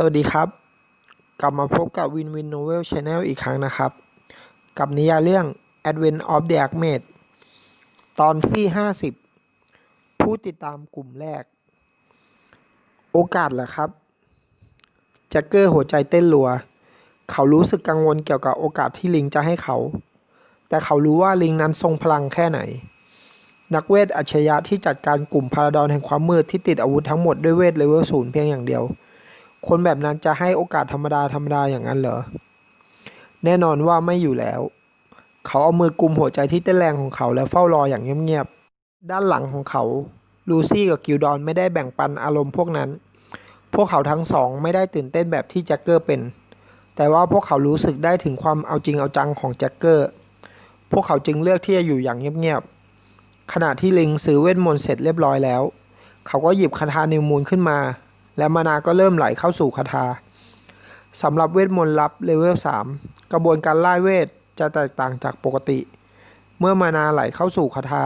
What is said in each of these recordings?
สวัสดีครับ กลับมาพบกับ Win Win Novel Channel อีกครั้งนะครับ กับนิยายเรื่อง Advent of the Archmage ตอนที่ 50 ผู้ติดตามกลุ่มแรก โอกาสเหรอครับแจ็คเกอร์หัวใจเต้นรัว เขารู้สึกกังวลเกี่ยวกับโอกาสที่ลิงจะให้เขา แต่เขารู้ว่าลิงนั้นทรงพลังแค่ไหน นักเวทอัจฉริยะที่จัดการกลุ่มพาราดอนแห่งความมืดที่ติดอาวุธทั้งหมดด้วยเวทเลเวลศูนย์เพียงอย่างเดียว คนแบบนั้นจะให้โอกาสธรรมดาธรรมดาอย่างนั้นเหรอ แน่นอนว่าไม่อยู่แล้ว เขาเอามือกุมหัวใจที่เต้นแรงของเขาแล้วเฝ้ารออย่างเงียบๆ ด้านหลังของเขา ลูซี่กับกิลดอนไม่ได้แบ่งปันอารมณ์พวกนั้น พวกเขาทั้งสองไม่ได้ตื่นเต้นแบบที่แจ็คเกอร์เป็น แต่ว่าพวกเขารู้สึกได้ถึงความเอาจริงเอาจังของแจ็คเกอร์ พวกเขาจึงเลือกที่จะอยู่อย่างเงียบๆ ขณะที่ลิงซื้อเวทมนต์เสร็จเรียบร้อยแล้ว เขาก็หยิบคาถานิวมูลขึ้นมา และมานาก็เริ่มไหลเข้าสู่คาถาสำหรับเวทมนต์ลับเลเวล 3 กระบวนการไล่เวทจะแตกต่างจากปกติ เมื่อมานาไหลเข้าสู่คาถา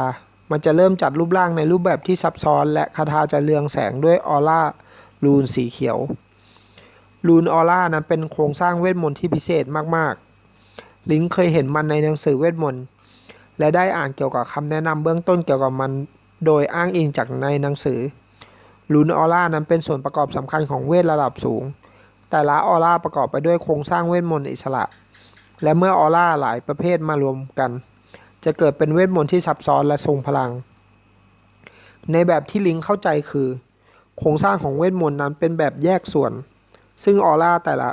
มันจะเริ่มจัดรูปร่างในรูปแบบที่ซับซ้อน และคาถาจะเรืองแสงด้วยออร่ารูนสีเขียวรูนออร่านั้นเป็นโครงสร้างเวทมนต์ที่พิเศษมากๆ ลิงเคยเห็นมันในหนังสือเวทมนต์และได้อ่านเกี่ยวกับคำแนะนำเบื้องต้นเกี่ยวกับมัน โดยอ้างอิงจากในหนังสือ ลูนออร่านั้นเป็นส่วนประกอบสำคัญของเวทระดับสูง แต่ละออร่าประกอบไปด้วยโครงสร้างเวทมนต์อิสระ และเมื่อออร่าหลายประเภทมารวมกัน จะเกิดเป็นเวทมนต์ที่ซับซ้อนและทรงพลัง ในแบบที่ลิงเข้าใจคือ โครงสร้างของเวทมนต์นั้นเป็นแบบแยกส่วน ซึ่งออร่าแต่ละ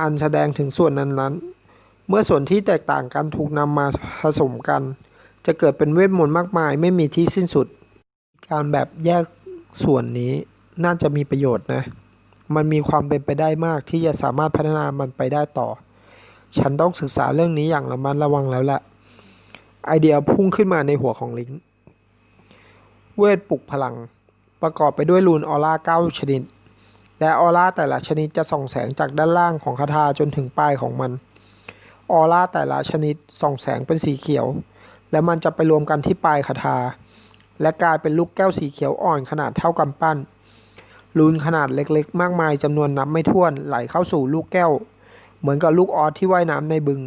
อันแสดงถึงส่วนนั้นๆ เมื่อส่วนที่แตกต่างกันถูกนำมาผสมกัน จะเกิดเป็นเวทมนต์มากมายไม่มีที่สิ้นสุด การแบบแยก ส่วนนี้น่าจะมีประโยชน์นะ มันมีความเป็นไปได้มากที่จะสามารถพัฒนามันไปได้ต่อ ฉันต้องศึกษาเรื่องนี้อย่างระมัดระวังแล้วละไอเดียพุ่งขึ้นมาในหัวของลิงเวทปลุกพลัง ประกอบไปด้วยรูนออร่าเก้าชนิด และออร่าแต่ละชนิดจะส่องแสงจากด้านล่างของคาถาจนถึงปลายของมัน ออร่าแต่ละชนิดส่องแสงเป็นสีเขียว และมันจะไปรวมกันที่ปลายคาถา และกลายเป็นลูกแก้วสีเขียวอ่อนขนาดเท่ากำปั้น รูนขนาดเล็กๆ มากมายจำนวนนับไม่ถ้วนไหลเข้าสู่ลูกแก้ว เหมือนกับลูกออสที่ว่ายน้ำในบึง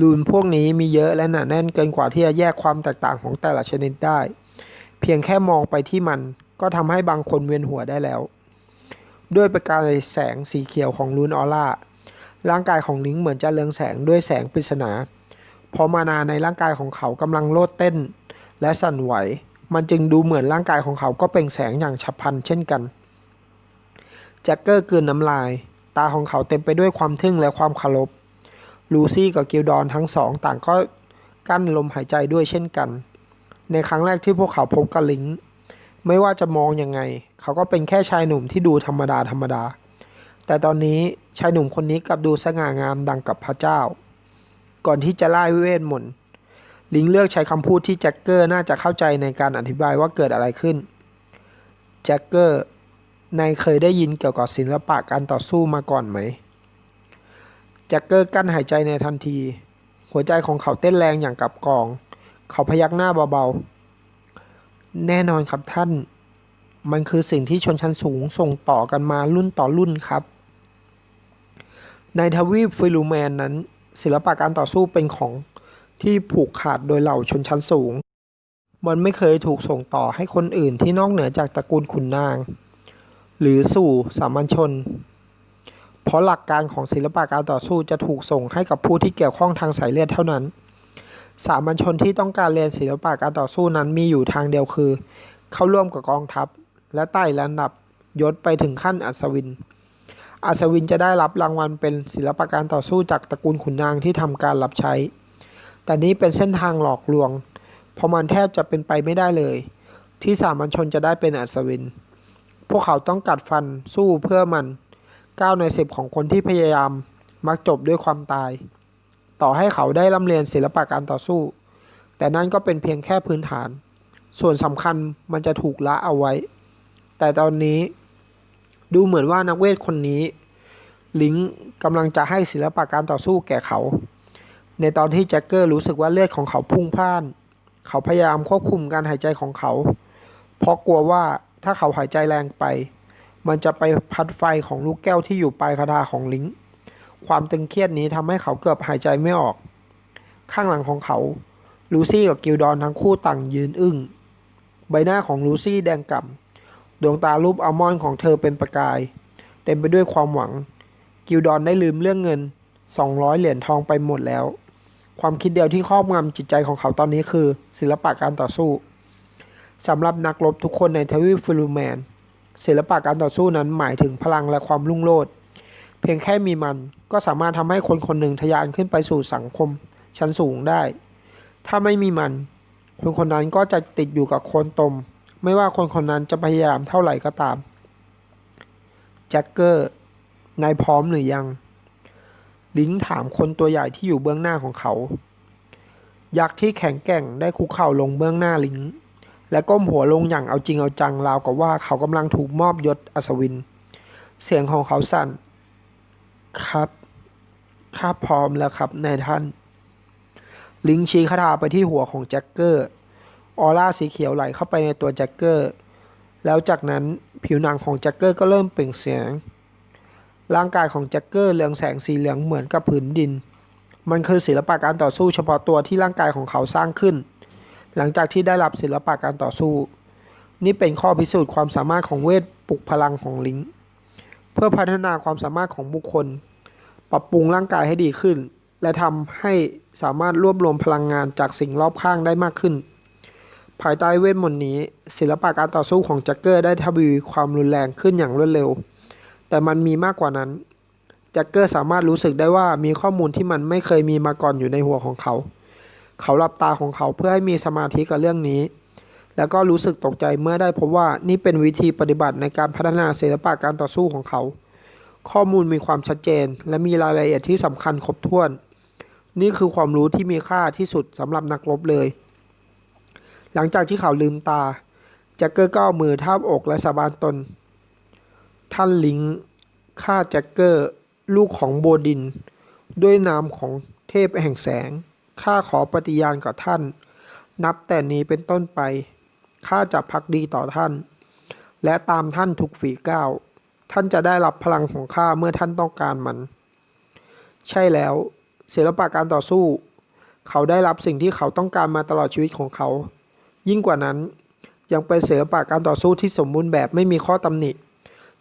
รูนพวกนี้มีเยอะและหนาแน่นเกินกว่าที่จะแยกความแตกต่างของแต่ละชนิดได้ เพียงแค่มองไปที่มันก็ทำให้บางคนเวียนหัวได้แล้ว ด้วยประกายแสงสีเขียวของรูนออร่าร่างกายของลิงเหมือนจะเรืองแสงด้วยแสงปริศนาพราะมานาในร่างกายของเขากำลังโลดเต้น และสั่นไหว มันจึงดูเหมือนร่างกายของเขาก็เปล่งแสงอย่างฉับพลันเช่นกัน แจ็คเกอร์กลืนน้ำลาย ตาของเขาเต็มไปด้วยความทึ่งและความเคารพ ลูซี่กับกิลดอนทั้งสองต่างก็กั้นลมหายใจด้วยเช่นกัน ในครั้งแรกที่พวกเขาพบกับลิงไม่ว่าจะมองยังไง เขาก็เป็นแค่ชายหนุ่มที่ดูธรรมดาธรรมดา แต่ตอนนี้ชายหนุ่มคนนี้กลับดูสง่างามดังกับพระเจ้า ก่อนที่จะไล่เวทมนต์ ลิงเลือกใช้คำพูดที่แจ็คเกอร์น่าจะเข้าใจในการอธิบายว่าเกิดอะไรขึ้น แจ็คเกอร์ นายเคยได้ยินเกี่ยวกับศิลปะการต่อสู้มาก่อนไหม แจ็คเกอร์กั้นหายใจในทันที หัวใจของเขาเต้นแรงอย่างกับกอง เขาพยักหน้าเบาๆ แน่นอนครับท่าน มันคือสิ่งที่ชนชั้นสูงส่งต่อกันมารุ่นต่อรุ่นครับ ในทวีปฟิลูแมนนั้น ศิลปะการต่อสู้เป็นของ ที่ผูกขาดโดยเหล่าชนชั้นสูง มันไม่เคยถูกส่งต่อให้คนอื่นที่นอกเหนือจากตระกูลขุนนาง หรือสู่สามัญชน เพราะหลักการของศิลปะการต่อสู้จะถูกส่งให้กับผู้ที่เกี่ยวข้องทางสายเลือดเท่านั้น สามัญชนที่ต้องการเรียนศิลปะการต่อสู้นั้นมีอยู่ทางเดียวคือ เข้าร่วมกับกองทัพ และไต่ระดับยศไปถึงขั้นอัศวินอัศวินจะได้รับรางวัลเป็นศิลปะการต่อสู้จากตระกูลขุนนางที่ทำการรับใช้ แต่นี้เป็นเส้นทางหลอกลวง เพราะมันแทบจะเป็นไปไม่ได้เลย ที่สามัญชนจะได้เป็นอัศวิน พวกเขาต้องกัดฟันสู้เพื่อมันก้าในสิบของคนที่พยายามมักจบด้วยความตาย ต่อให้เขาได้ร่ำเรียนศิลปะการต่อสู้ แต่นั่นก็เป็นเพียงแค่พื้นฐาน ส่วนสำคัญมันจะถูกละเอาไว้ แต่ตอนนี้ ดูเหมือนว่านักเวทคนนี้ ลิงกำลังจะให้ศิลปะการต่อสู้แก่เขา ในตอนที่แจ็คเกอร์รู้สึกว่าเลือดของเขาพุ่งพล่าน เขาพยายามควบคุมการหายใจของเขา เพราะกลัวว่าถ้าเขาหายใจแรงไป มันจะไปพัดไฟของลูกแก้วที่อยู่ปลายคาถาของลิงความตึงเครียดนี้ทำให้เขาเกือบหายใจไม่ออก ข้างหลังของเขา ลูซี่กับกิลดอนทั้งคู่ต่างยืนอึ้ง ใบหน้าของลูซี่แดงก่ำดวงตารูปอัลมอนด์ของเธอเป็นประกาย เต็มไปด้วยความหวัง กิลดอนได้ลืมเรื่องเงิน 200 เหรียญทองไปหมดแล้ว ความคิดเดียวที่ครอบงำจิตใจของเขาตอนนี้คือ ศิลปะการต่อสู้สำหรับนักรบทุกคนในทวีปฟิลูแมน ศิลปะการต่อสู้นั้นหมายถึงพลังและความรุ่งโรจน์เพียงแค่มีมันก็สามารถทำให้คนคนหนึ่งทะยานขึ้นไปสู่สังคมชั้นสูงได้ ถ้าไม่มีมัน คนคนนั้นก็จะติดอยู่กับโคนตม ไม่ว่าคนคนนั้นจะพยายามเท่าไหร่ก็ตามแจ็คเกอร์นายพร้อมหรือยัง ลิงถามคนตัวใหญ่ที่อยู่เบื้องหน้าของเขา ยักษ์ที่แข็งแกร่งได้คุกเข่าลงเบื้องหน้าลิง และก้มหัวลงอย่างเอาจริงเอาจังราวกับว่าเขากำลังถูกมอบยศอัศวิน เสียงของเขาสั่น ครับข้าพร้อมแล้วครับนายท่าน ลิงชี้คาถาไปที่หัวของแจ็คเกอร์ ออร่าสีเขียวไหลเข้าไปในตัวแจ็คเกอร์ แล้วจากนั้นผิวหนังของแจ็คเกอร์ก็เริ่มเปล่งเสียง ร่างกายของแจ็คเกอร์เรืองแสงสีเหลืองเหมือนกับผืนดิน มันคือศิลปะการต่อสู้เฉพาะตัวที่ร่างกายของเขาสร้างขึ้น หลังจากที่ได้รับศิลปะการต่อสู้ นี่เป็นข้อพิสูจน์ความสามารถของเวทปลุกพลังของลิงเพื่อพัฒนาความสามารถของบุคคล ปรับปรุงร่างกายให้ดีขึ้น และทำให้สามารถรวบรวมพลังงานจากสิ่งรอบข้างได้มากขึ้น ภายใต้เวทมนต์นี้ ศิลปะการต่อสู้ของแจ็คเกอร์ได้ทวีความรุนแรงขึ้นอย่างรวดเร็ว แต่มันมีมากกว่านั้น แจ็คเกอร์สามารถรู้สึกได้ว่ามีข้อมูลที่มันไม่เคยมีมาก่อนอยู่ในหัวของเขา เขาหลับตาของเขาเพื่อให้มีสมาธิกับเรื่องนี้ แล้วก็รู้สึกตกใจเมื่อได้พบว่านี่เป็นวิธีปฏิบัติในการพัฒนาศิลปะการต่อสู้ของเขา ข้อมูลมีความชัดเจน และมีรายละเอียดที่สำคัญครบถ้วน นี่คือความรู้ที่มีค่าที่สุดสำหรับนักรบเลย หลังจากที่เขาลืมตาแจ็คเกอร์ก็เอามือทาบอกและสาบานตน ท่านลิงข้าแจ็คเกอร์ ลูกของโบดิน ด้วยนามของเทพแห่งแสง ข้าขอปฏิญาณกับท่าน นับแต่นี้เป็นต้นไป ข้าจะพักดีต่อท่าน และตามท่านทุกฝีก้าว ท่านจะได้รับพลังของข้าเมื่อท่านต้องการมัน ใช่แล้วศิลปะการต่อสู้ เขาได้รับสิ่งที่เขาต้องการมาตลอดชีวิตของเขา ยิ่งกว่านั้นยังเป็นศิลปะการต่อสู้ที่สมบูรณ์แบบไม่มีข้อตำหนิ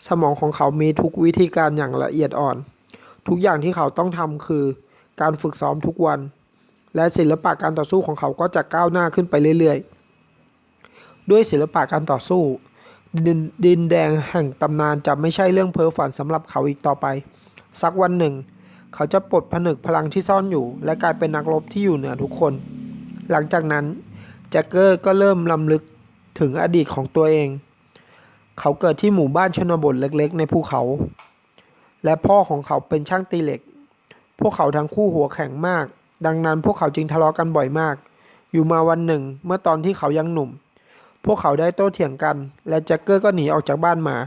สมองของเขามีทุกวิธีการอย่างละเอียดอ่อน ทุกอย่างที่เขาต้องทำคือ การฝึกซ้อมทุกวัน และศิลปะการต่อสู้ของเขาก็จะก้าวหน้าขึ้นไปเรื่อยๆ ด้วยศิลปะการต่อสู้ดินดินแดงแห่งตำนานจะไม่ใช่เรื่องเพ้อฝันสำหรับเขาอีกต่อไป สักวันหนึ่ง เขาจะปลดผนึกพลังที่ซ่อนอยู่ และกลายเป็นนักรบที่อยู่เหนือทุกคน หลังจากนั้นแจ็คเกอร์ก็เริ่มลำลึกถึงอดีตของตัวเอง เขาเกิดที่หมู่บ้านชนบทเล็กๆ ในภูเขา และพ่อของเขาเป็นช่างตีเหล็ก พวกเขาทั้งคู่หัวแข็งมาก ดังนั้นพวกเขาจึงทะเลาะกันบ่อยมาก อยู่มาวันหนึ่ง เมื่อตอนที่เขายังหนุ่ม พวกเขาได้โต้เถียงกัน และแจ็คเกอร์ก็หนีออกจากบ้านมา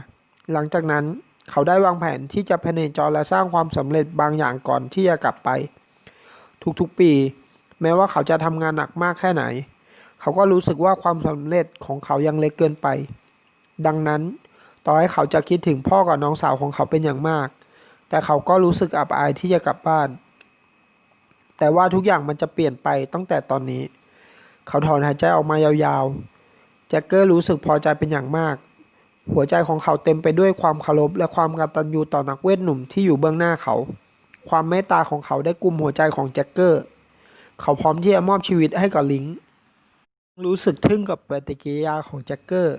หลังจากนั้นเขาได้วางแผนที่จะพเนจรและสร้างความสำเร็จบางอย่างก่อนที่จะกลับไป ทุกๆปี แม้ว่าเขาจะทำงานหนักมากแค่ไหน เขาก็รู้สึกว่าความสำเร็จของเขายังเล็กเกินไป ดังนั้น ต่อให้เขาจะคิดถึงพ่อกับน้องสาวของเขาเป็นอย่างมาก แต่เขาก็รู้สึกอับอายที่จะกลับบ้าน แต่ว่าทุกอย่างมันจะเปลี่ยนไปตั้งแต่ตอนนี้ เขาถอนหายใจออกมายาวๆ แจ็คเกอร์รู้สึกพอใจเป็นอย่างมาก หัวใจของเขาเต็มไปด้วยความเคารพและความกตัญญูต่อนักเวทหนุ่มที่อยู่เบื้องหน้าเขา ความเมตตาของเขาได้กุมหัวใจของแจ็คเกอร์ เขาพร้อมที่จะมอบชีวิตให้กับลิงรู้สึกทึ่งกับปฏิกิริยาของแจ็คเกอร์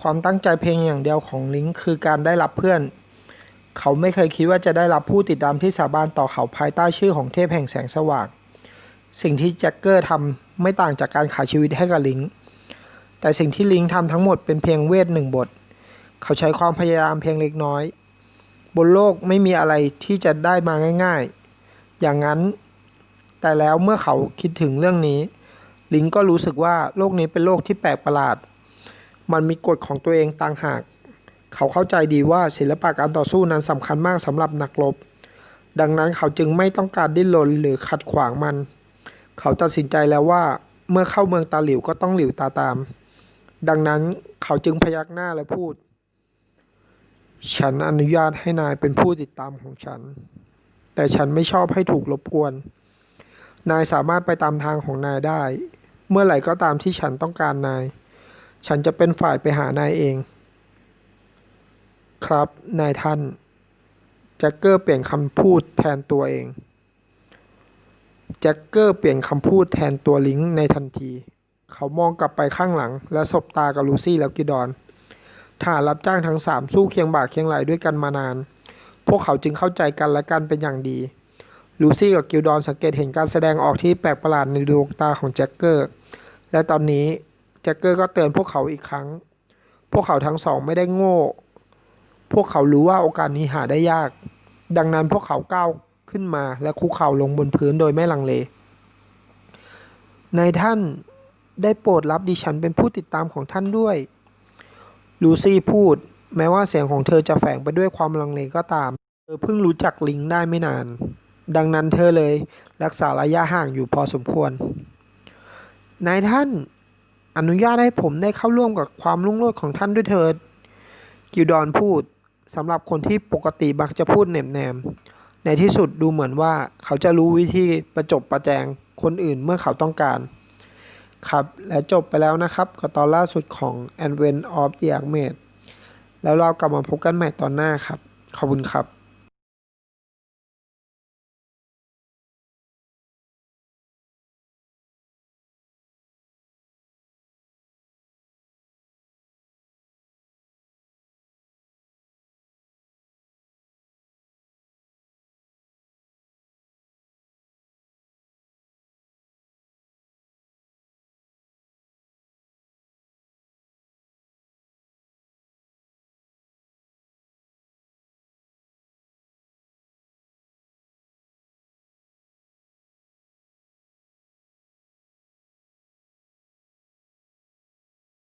ความตั้งใจเพียงอย่างเดียวของลิงค์คือการได้รับเพื่อน เขาไม่เคยคิดว่าจะได้รับผู้ติดตามที่สาบานต่อเขาภายใต้ชื่อของเทพแห่งแสงสว่าง สิ่งที่แจ็คเกอร์ทำไม่ต่างจากการขายชีวิตให้กับลิงค์แต่สิ่งที่ลิงค์ทำทั้งหมดเป็นเพียงเวทหนึ่งบท เขาใช้ความพยายามเพียงเล็กน้อย บนโลกไม่มีอะไรที่จะได้มาง่าย ๆ อย่างนั้น แต่แล้วเมื่อเขาคิดถึงเรื่องนี้ ลิงก็รู้สึกว่าโลกนี้เป็นโลกที่แปลกประหลาด มันมีกฎของตัวเองต่างหาก เขาเข้าใจดีว่าศิลปะการต่อสู้นั้นสำคัญมากสำหรับนักรบ ดังนั้นเขาจึงไม่ต้องการดิ้นรนหรือขัดขวางมัน เขาตัดสินใจแล้วว่าเมื่อเข้าเมืองตาหลิวก็ต้องหลิวตาตาม ดังนั้นเขาจึงพยักหน้าและพูด ฉันอนุญาตให้นายเป็นผู้ติดตามของฉัน แต่ฉันไม่ชอบให้ถูกรบกวน นายสามารถไปตามทางของนายได้ เมื่อไหร่ก็ตามที่ฉันต้องการนาย ฉันจะเป็นฝ่ายไปหานายเอง ครับ นายท่าน แจ็คเกอร์เปลี่ยนคำพูดแทนตัวเอง แจ็คเกอร์เปลี่ยนคำพูดแทนตัวลิงก์ในทันที เขามองกลับไปข้างหลัง และสบตากับลูซี่และกิดอนทหารรับจ้างทั้งสามสู้เคียงบ่าเคียงไหลด้วยกันมานาน พวกเขาจึงเข้าใจกันและกันเป็นอย่างดี ลูซี่กับกิลดอนสังเกตเห็นการแสดงออกที่แปลกประหลาดในดวงตาของแจ็คเกอร์ และตอนนี้ จ็คเกอร์ก็เตือนพวกเขาอีกครั้ง พวกเขาทั้งสองไม่ได้โง่ พวกเขารู้ว่าโอกาสนี้หาได้ยาก ดังนั้นพวกเขาก้าวขึ้นมาและคุกเข่าลงบนพื้นโดยไม่ลังเล นายท่านได้โปรดรับดิฉันเป็นผู้ติดตามของท่านด้วย ลูซี่พูด แม้ว่าเสียงของเธอจะแฝงไปด้วยความลังเลก็ตาม เธอเพิ่งรู้จักลิงได้ไม่นาน ดังนั้นเธอเลยรักษาระยะห่างอยู่พอสมควร นายท่าน อนุญาตให้ผมได้เข้าร่วมกับความรุ่งโรจน์ของท่านด้วยเถิด กิลดอนพูดสำหรับคนที่ปกติมักจะพูดเหน็บแนมในที่สุดดูเหมือนว่าเขาจะรู้วิธีประจบประแจงคนอื่นเมื่อเขาต้องการ ครับ และจบไปแล้วนะครับกับตอนล่าสุดของ Advent of the Archmage แล้วเรากลับมาพบกันใหม่ตอนหน้าครับ ขอบคุณครับ